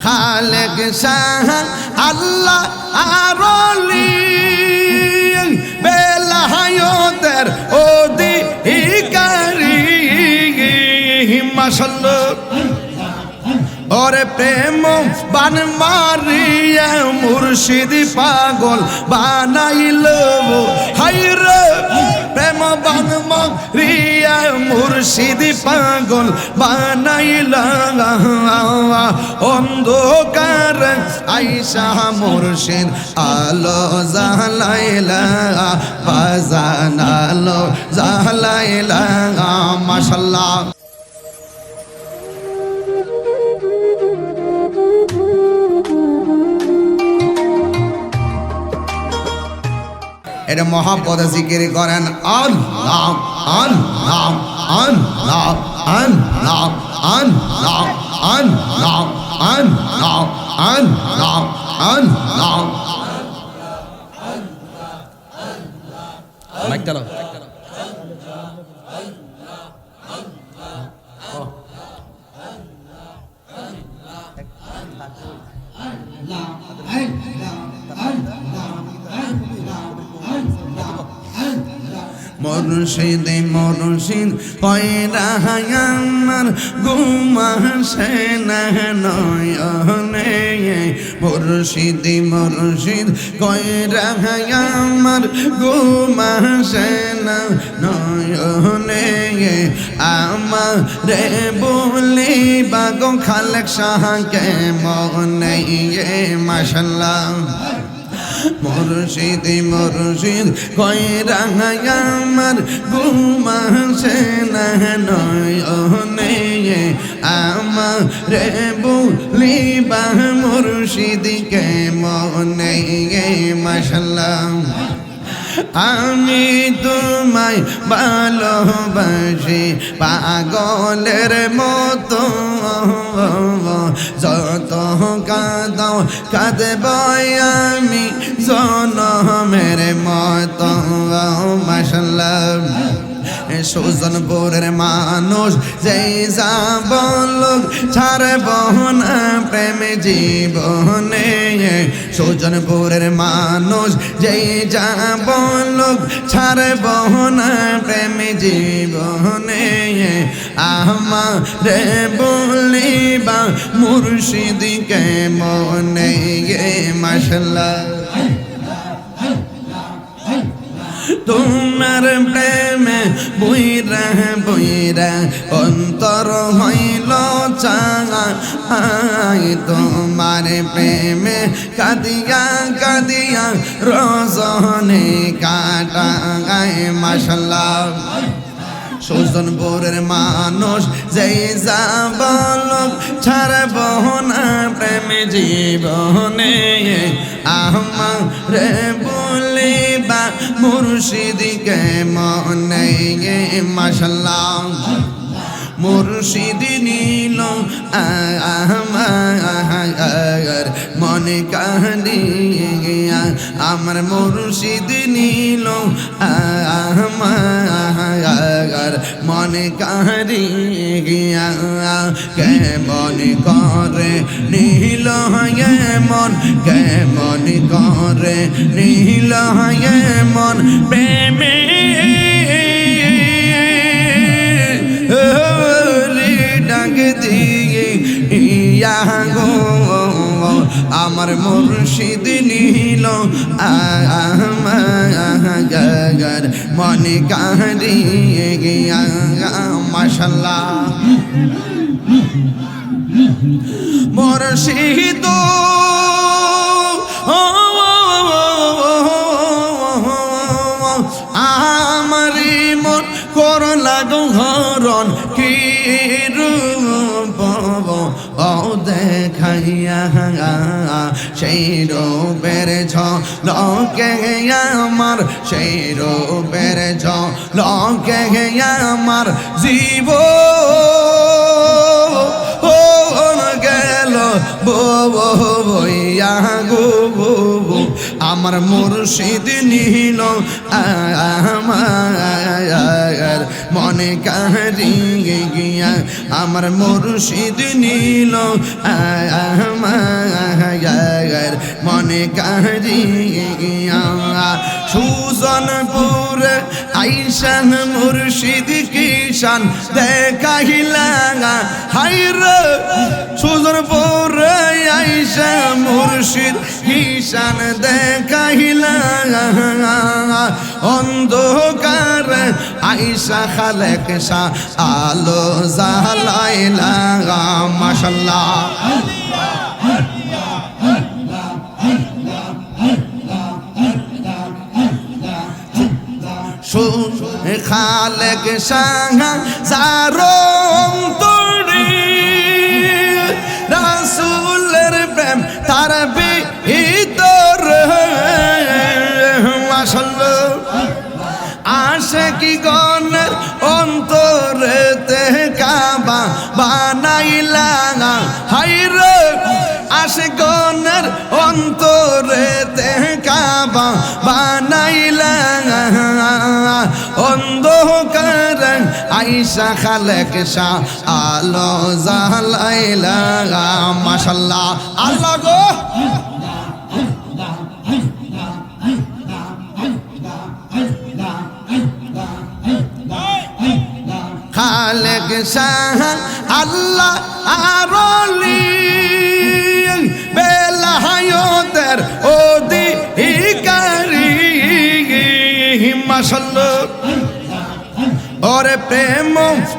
খালেক শাহ আল্লাহ আরলি। বেলাহায়তের অধিকারী। মাসাল্লাহ ওরে প্রেম বান মারিয়া মুর্শিদ পাগল বানাইল। হাইরে প্রেম বান মারিয়া মুর্শিদ পাগল বানাইল। অন্ধকার আইসা মুর্শিদ আলো জালাইলা বাজান আলো জালাইলা মাশাল্লাহ। এটা মহাপদ জিকির করেন আল্লাহ আল্লাহ আল্লাহ আল্লাহ আল্লাহ আল্লাহ আল্লাহ আল্লাহ আল্লাহ। মাইক মুর্শিদ মুর্শিদ পয়রা আমার ঘুমাসে না নয়নে। মুর্শিদ মুর্শিদ কয়রা আমার ঘুমাসে না নয়নে। আমার রে বলি, বাগো খালেক শাহকে মনে মাসাল্লাহ মুর্শিদ মুর্শিদ রাঙায় আমার ঘুমাসে না নয় আমার বলিবা মুর্শিদকে মনে মাসাল্লাহ আমি তোমায় ভালোবাসি পাগলের মতো। যত কাঁদাও কাঁদব আমি জনমের মতো। মাসাল্লাহ সুজনপুরের মানুষ, যেই যাব লোক ছাড়ব না, প্রেম জীবনে সুজনপুরের মানুষ, যেই যাব লোক ছাড়ব না, প্রেম জীবনে আমারে বলিবা মুর্শিদিকে মনে মাসাল্লাহ তোমার প্রেমে বইরা বইরা অন্তর হইল চাই তোমার প্রেমে কাদিয়া কাদিয়া রসনে কাটা গায়ে মাসাল্লাহ সুজনপুরের মানুষ যেই যাব লোক ছাড়ব না প্রেম জীবনে। আমারে বলিবা মুর্শিদিকে মনে মাসাল্লাহ মুর্শিদ নীল আমার মনে কাহানি আমার মুর্শিদ নীল আমার মনে কাহারি কে মনে করে নীল মন কে মনে করে নীল মন প্রেমে দিয়ে ইয়া গো আমার মুর্শিদ নীল আমার মনে কাহারিয়ে গিয়া মাশাল্লাহ মুর্শিদ আমারি মন কর লাগো হরণ কি দেখাইয়া সেই রূপের ছ লকে আমার সেই রূপের ছ লকে আমার জীব ও গেল বইয়া গো বো আমার মুর্শিদ নীল, আমার মনে কাহারি গিয়া। আমার মুর্শিদ নীল, আমার মনে কাহারি গিয়া। সুজনপুর আইসা মুর্শিদ কিষান দেখাইলা হাইর সুজনপুর আইসা মুর্শিদ। কিষান দেখাইলা অন্ধকার আইসা খালেক আলো জালাইলা মাশাল্লাহ। খালেক সাহা জারম তোড়ি রাসুলের প্রেম তার ভিতর। আসল আশে কি গনের অন্তরেতে কাবা বানাইলা হাইর আশে গনের অন্তরেতে আইসা খালেক শাহ, আলো জালাইলা মাশাল্লাহ। আল্লাহ গো! খালেক শাহ, আল্লাহ আরলি বেলাহায়তের অধিকারী মাসাল্লাহ ওরে প্রেম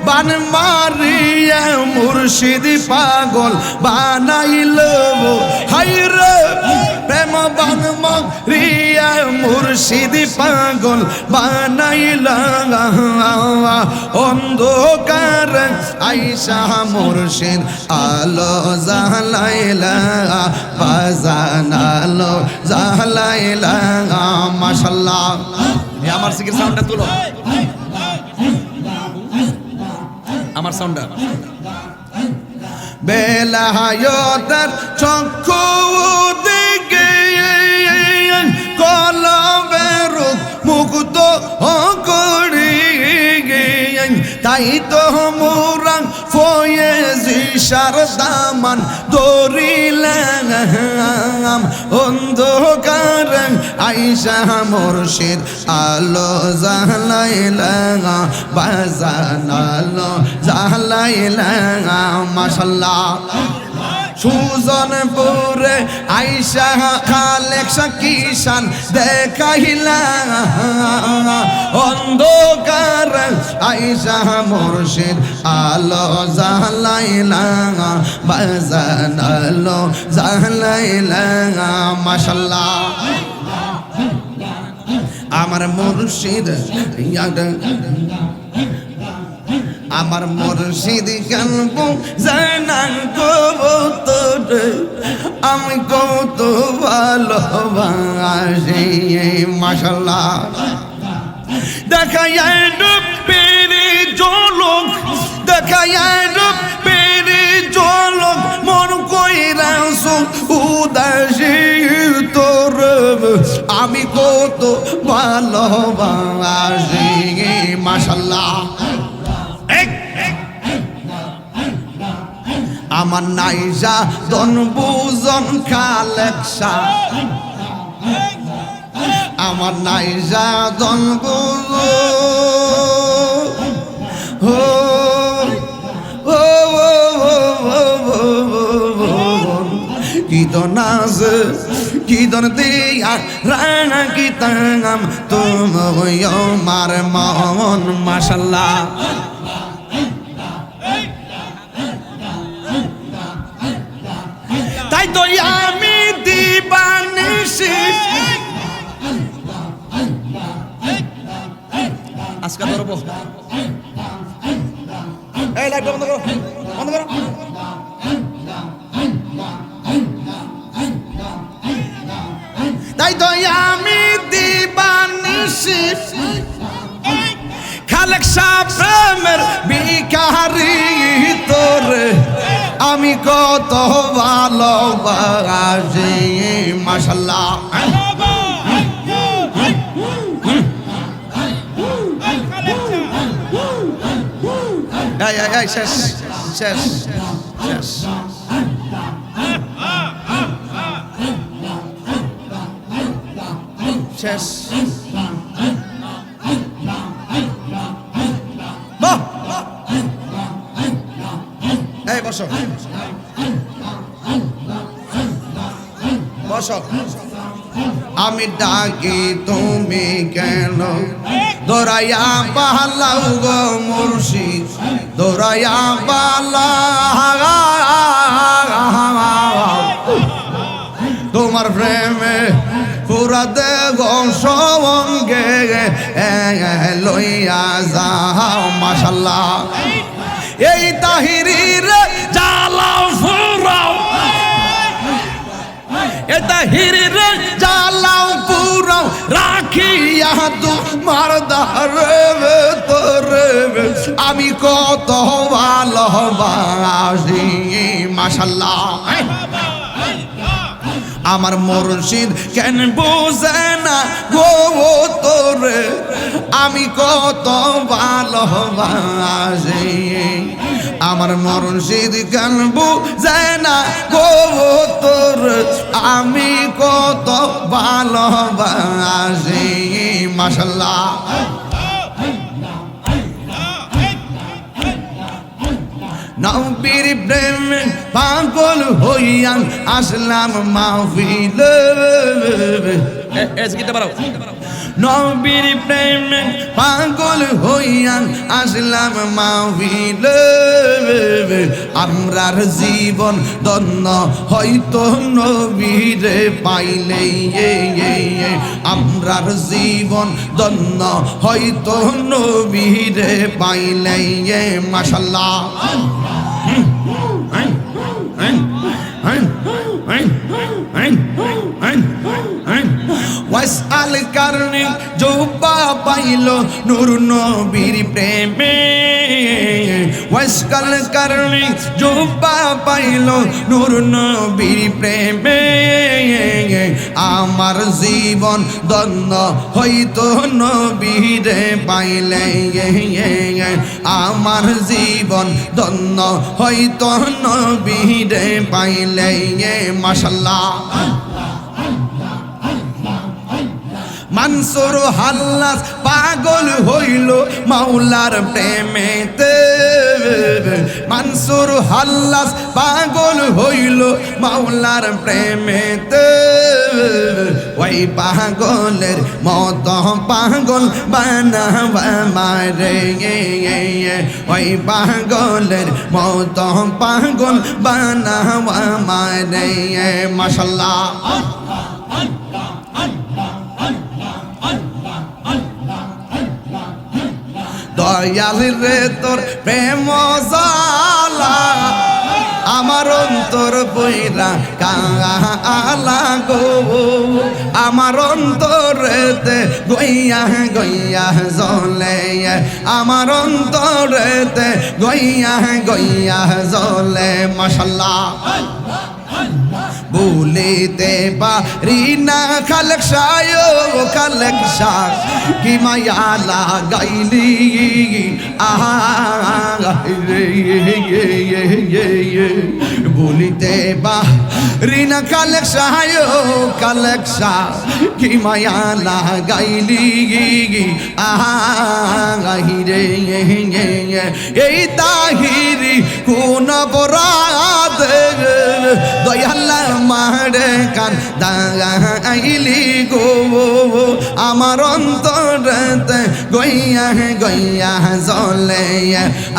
বান মারিয়া মুর্শিদ পাগল বানাইল। হাইর প্রেম বান মারিয়া মুর্শিদ পাগল বানাইল। অন্ধকার আইসা মুর্শিদ আলো জালাইলা বাজান আলো জালাইলা মাশাল্লাহ আমার সিকির সাউন্ডটা তুলো। আমার সাউন্ডটা বেলাহায়তার চক্ষু দিকে কলবের মুক্ত করি তাই তো মুরাং ফয়েজি সারদামান দরিলাম অন্ধকার আইসা মুর্শিদ, আলো জালাইলা বাজান আলো জালাইলা মাশাল্লাহ। সুজনপুরে আইসা খালেক কিষান দেখাইলা। অন্ধকার আইসা মুর্শিদ, আলো জালাইলা বাজান আলো জালাইলা মাশাল্লাহ। আমার মুর্শিদ আমার মুর্শিদ কানব জানান কবুতর, আমি কত ভালোবাসি মাশাল্লাহ দেখায় পেরে জলক দেখায় পেরে জলক মন কইরাস উদাসী আমি কত ভালোবাসি মাশাল্লাহ আমার নাইজা দন বুজন কালেকশা আমার নাইজা দন বুজ হো কি দনাজ কি দন দিয়া রাঙা কি তাঙাম তুমি মার মন, মাশাল্লাহ। তাই তো আমি দিবানিসি আজকে ধরবো। এই লাইটটা বন্ধ করো বন্ধ করো। তাই তো আমি দিবানিসি খালেক প্রেমের বিকারি তোরে। আমি কত ভালোবাসি শেষ শেষ শেষ। শেষ! এই বসো বসো আমি ডাকি তুমি কেন? দৌড়াইয়া পালাও গো মুর্শিদ। দৌড়াইয়া পালা তোমার প্রেমে দেহ সঙ্গে লইয়া যাও, মাশাল্লাহ। এই তাহিরির জালাও ফুরাও। এটা হিরে জালাও পুরাও রাখিয়া তোমার দারে তোরে আমি কত ভালোবাসি, মাশাল্লাহ। আমার মুর্শিদ কেন বোঝে না গো তোরে? আমি কত ভালোবাসি। আমার মুর্শিদ কেন বোঝে না গো তোর? আমি কত ভালোবাসি। মাশাল্লাহ। নবীর প্রেম পাগল হইয়া আসলাম মাহফিল। গীতা বাড়াও নবীর প্রেম পাগল হইয়া আসলাম মাহফিল আমরার জীবন দন্ন হয়তো নবীরে পাইলে আমরার জীবন দন্ন হয়তো নবীরে পাইলে মাশাল্লাহ ওয়াসআল কারণে জোবা পাইল নূর নবীর প্রেমে। ওয়াসআল কারণে জোবা পাইল নূর নবীর প্রেমে। আমার জীবন দন্ন হইতো নবীরে পাইলে। আমার জীবন দন্ন হইতো নবীরে পাইলে। মাশাল্লাহ। মানসুর হাল্লাস পাগল হইল মাওলার প্রেমেতে। মানসুর হাল্লাস পাগল হইল মাওলার প্রেমেতে। ওই পাগলের মত পাগল বানাবা মারে। ওই পাগলের মত পাগল বানাবা মারে। মাশাল্লাহ। দয়াল রে, তোর প্রেম জালা আমার অন্তর বইরা কালা গো। আমার অন্তরেতে গইয়া গইয়া জলে আমার অন্তরেতে গইয়া গইয়া জলে মশাল্লাহ। বলিতে পারি না। খালেক সায় খালেক শাক কি মায়া লাগাইলি? আহা রে বলিতে পারি না খালেক সায় খালেক শাক কি মায়া লাগাইলি? আহা রে এই তাহিরি কোন বরাদ দয়াল্লা মারে কান দাইলি গো। আমার অন্তরতে গইয়া গইয়া জলে।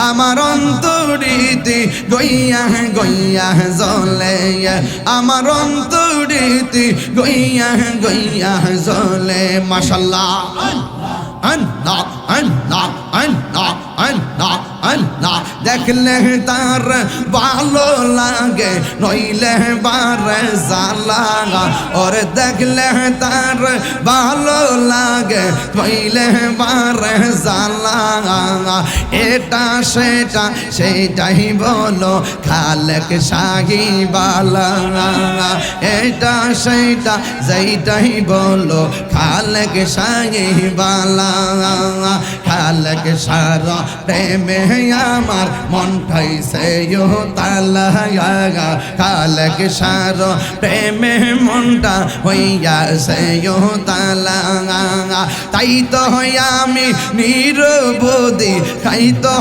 আমার অন্তরিতে গইয়া গইয়া জলে। আমার অন্তরিতে গইয়া গইয়া জলে। মাশাল্লাহ। আল্লাহ আল্লাহ আল্লাহ আল্লাহ। আল্লাহ দেখলে তার ভালো লাগে, নইলে বারে জালা ওরে দেখলে তার ভালো লাগে, নইলে বারে জালা এটা সেটা, সেটাই বলো, খালেক শাহি বালা এটা সেটা যেটাই বলো, খালেক শাহি বালা খালেক সারা প্রেমে আমার মনটাই সে তালা খালেক সারা প্রেমে মনটা হইয়া সে তালা তাই তো আমি নিরবদি তাই তো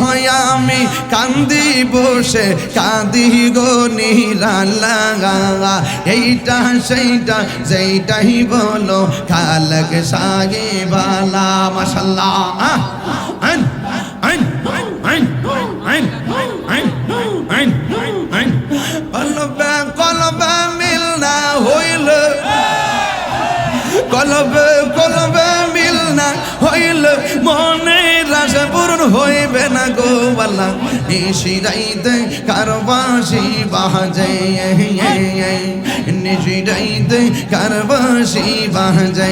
আমি কান্দি বসে, কাঁদি গো নিরালা এইটা সেইটা, যেইটাই বলো খালক সাগে বালা মাসাল্লাহ কলবে কলবে মিল না হইল মনে রাশে পূরণ হইবে না গো বালা নিশিরাইতে কারবাসি বাজে নিশিরাইতে কারবাসি বাজে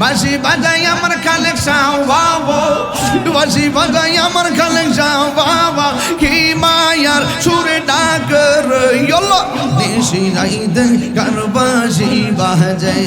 বাসি বাজাই আমার খালেক সাও বাবা। বাসি বাজাই আমার খালেক সাও বাবা। কি মায়ার সুরে ডাক রইল। নিশিরাইতে কারবাসি বাজে